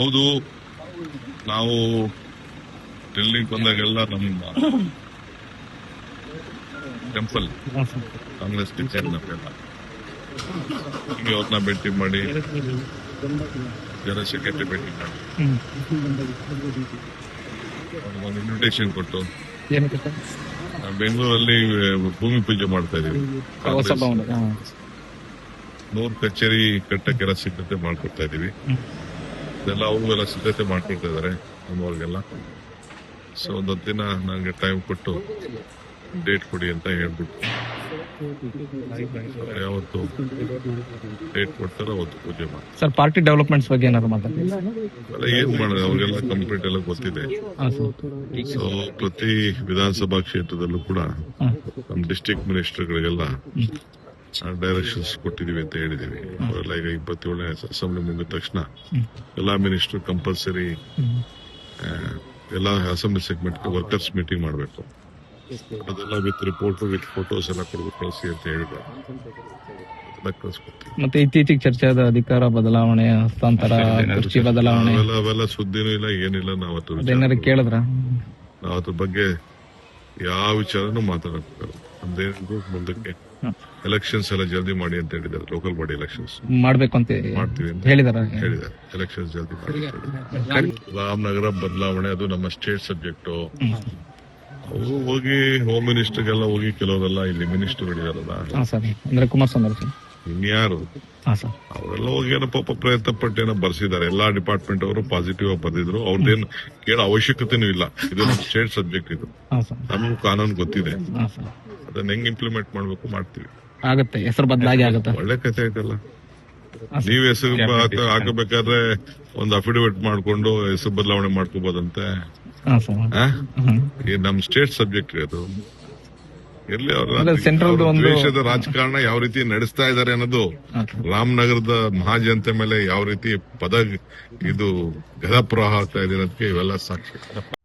ಹೌದು. ನಾವು ಡೆಲ್ಲಿಗೆ ಬಂದಾಗೆಲ್ಲ ನಮ್ಮ ಟೆಂಪಲ್ ಕಾಂಗ್ರೆಸ್ ಟೀಚರ್ ನಮ್ಮೆಲ್ಲ ಹೀಗೆ ಅವ್ರನ್ನ ಭೇಟಿ ಮಾಡಿ ಜನಶೆಟ್ಟಿ ಸೆಕ್ರೆಟರಿ ಭೇಟಿ ಮಾಡಿ. ಒಂದು ಇನ್ವಿಟೇಷನ್ ಕೊಟ್ಟು ಬೆಂಗಳೂರಲ್ಲಿ ಭೂಮಿ ಪೂಜೆ ಮಾಡ್ತಾ ಇದೀವಿ. ನೂರು ಕಚೇರಿ ಕಟ್ಟಕ್ಕೆಲ್ಲ ಸಿದ್ಧತೆ ಮಾಡ್ಕೊಡ್ತಾ ಇದೀವಿ. ಇದೆಲ್ಲ ಅವ್ರಿಗೆಲ್ಲ ಸಿದ್ಧತೆ ಮಾಡ್ಕೊಳ್ತಿದ್ದಾರೆ ಇದಾರೆ ನಮ್ಮವ್ರಿಗೆಲ್ಲ. ಸೊ ಒಂದೊಂದು ದಿನ ನನಗೆ ಟೈಮ್ ಕೊಟ್ಟು ಡೇಟ್ ಕೊಡಿ ಅಂತ ಹೇಳ್ಬಿಟ್ಟು. ಯಾವತ್ತು ಡೇಟ್ ಕೊಡ್ತಾರೋ ಅವತ್ತು ಪೂಜೆ ಮಾಡಿ ಸರ್ ಪಾರ್ಟಿ ಡೆವಲಪ್ಮೆಂಟ್ಸ್ ಬಗ್ಗೆ ಏನಾದ್ರು ಮಾತಾಡ್ತೀರಾ? ಏನ್ ಮಾಡೋದು? ಅವ್ರಿಗೆಲ್ಲ ಕಂಪ್ಲೀಟ್ ಎಲ್ಲ ಗೊತ್ತಿದೆ. ಸೊ ಪ್ರತಿ ವಿಧಾನಸಭಾ ಕ್ಷೇತ್ರದಲ್ಲೂ ಕೂಡ ನಮ್ಮ ಡಿಸ್ಟಿಕ್ ಮಿನಿಸ್ಟರ್ಗಳಿಗೆಲ್ಲ ಡೈರೆಕ್ಷನ್ಸ್ ಕೊಟ್ಟಿದೀವಿ ಅಂತ ಹೇಳಿದೀವಿ ಅವರೆಲ್ಲ ಈಗ ಇಪ್ಪತ್ತೇಳನೇ ಅಸೆಂಬ್ಲಿ ಮುಗಿದ ತಕ್ಷಣ ಎಲ್ಲಾ ಮಿನಿಸ್ಟರ್ ಕಂಪಲ್ಸರಿ ಎಲ್ಲಾ ಅಸೆಂಬ್ಲಿ ಸೆಗ್ಮೆಂಟ್ ವರ್ಕರ್ಸ್ ಮೀಟಿಂಗ್ ಮಾಡಬೇಕು. ಅದೆಲ್ಲ ವಿತ್ ರಿಪೋರ್ಟ್ ವಿತ್ ಫೋಟೋಸ್ ಎಲ್ಲ ಕೊಡ್ಬೇಕು ಕಳಿಸಿ ಅಂತ ಹೇಳಿದ ಮತ್ತೆ ಇತ್ತೀಚೆಗೆ ಚರ್ಚೆ ಆದ ಅಧಿಕಾರ ಬದಲಾವಣೆ ಹಸ್ತಾಂತರ ಕುರ್ಚಿ ಬದಲಾವಣೆ. ಅವೆಲ್ಲ ಸುದ್ದಿನೂ ಇಲ್ಲ ಏನಿಲ್ಲ ನಾವು ಅದ್ರ ವಿಚಾರ- ಅದೇನಾರು ಕೇಳಿದ್ರ? ನಾವು ಅದ್ರ ಬಗ್ಗೆ ಯಾವ ವಿಚಾರನೂ ಮಾತಾಡಬೇಕು ಮುಂದಕ್ಕೆ ಎಲೆಕ್ಷನ್ಸ್ ಎಲ್ಲ ಜಲ್ದಿ ಮಾಡಿ ಅಂತ ಹೇಳಿದ್ದಾರೆ ಲೋಕಲ್ ಬಾಡಿ ಎಲೆಕ್ಷನ್ಸ್ ಮಾಡಬೇಕು ಅಂತ ಮಾಡ್ತೀವಿ ಅಂತ ಹೇಳಿದಾರ. ಹೇಳಿದ್ದಾರೆ. ಎಲೆಕ್ಷನ್ಸ್ ಜಲ್ದಿ ಮಾಡಿ. ರಾಮನಗರ ಬದಲಾವಣೆ ಅದು ನಮ್ಮ ಸ್ಟೇಟ್ ಸಬ್ಜೆಕ್ಟ್ ಅವರು ಹೋಗಿ ಹೋಮ್ ಮಿನಿಸ್ಟರ್ಗೆಲ್ಲ ಹೋಗಿ ಕೆಲವರೆಲ್ಲ ಇಲ್ಲಿ ಮಿನಿಸ್ಟರ್ ಹೇಳಿದಾರಲ್ಲ ಅಂದ್ರೆ ಕುಮಾರಸ್ವಾಮಿ ಇನ್ಯಾರು? ಅವರೆಲ್ಲ ಹೋಗಿ ಏನೋ ಪಾಪ ಪ್ರಯತ್ನ ಪಟ್ಟು ಏನೋ ಬರ್ಸಿದ್ದಾರೆ. ಎಲ್ಲಾ ಡಿಪಾರ್ಟ್ಮೆಂಟ್ ಅವರು ಪಾಸಿಟಿವ್ ಆಗಿ ಬಂದಿದ್ರು ಅವ್ರದ್ದೇನು ಕೇಳೋ ಅವಶ್ಯಕತೆನೂ ಇಲ್ಲ. ಇದು ನಮ್ಮ ಸ್ಟೇಟ್ ಸಬ್ಜೆಕ್ಟ್ ಇದು. ನಮಗೂ ಕಾನೂನು ಗೊತ್ತಿದೆ. ಅದನ್ನ ಹೆಂಗ್ ಇಂಪ್ಲಿಮೆಂಟ್ ಮಾಡ್ಬೇಕು ಮಾಡ್ತೀವಿ. ಆಗತ್ತೆ ಹೆಸರು ಬದಲಾಗಿ ಆಗುತ್ತೆ. ಒಳ್ಳೆ ಕಥೆ ಐತಲ್ಲ. ನೀವ್ ಹೆಸರು ಹಾಕಬೇಕಾದ್ರೆ ಒಂದು ಅಫಿಡವಿಟ್ ಮಾಡ್ಕೊಂಡು ಹೆಸರು ಬದಲಾವಣೆ ಈ ನಮ್ ಸ್ಟೇಟ್ ಸಬ್ಜೆಕ್ಟ್ ಅದು. ಎಲ್ಲಿ ಅವರು ಅವರ ದು ಒಂದು- ದೇಶದ ರಾಜಕಾರಣ ಯಾವ ರೀತಿ ನಡೆಸ್ತಾ ಇದ್ದಾರೆ ಅನ್ನೋದು ರಾಮನಗರದ ಮಹಾಜನತೆ ಮೇಲೆ ಯಾವ ರೀತಿ ಪದ ಇದು ಗದಪ್ರವಾಹ ಆಗ್ತಾ ಇದೆ ಅನ್ನೋದಕ್ಕೆ ಇವೆಲ್ಲ ಸಾಕ್ಷಿ.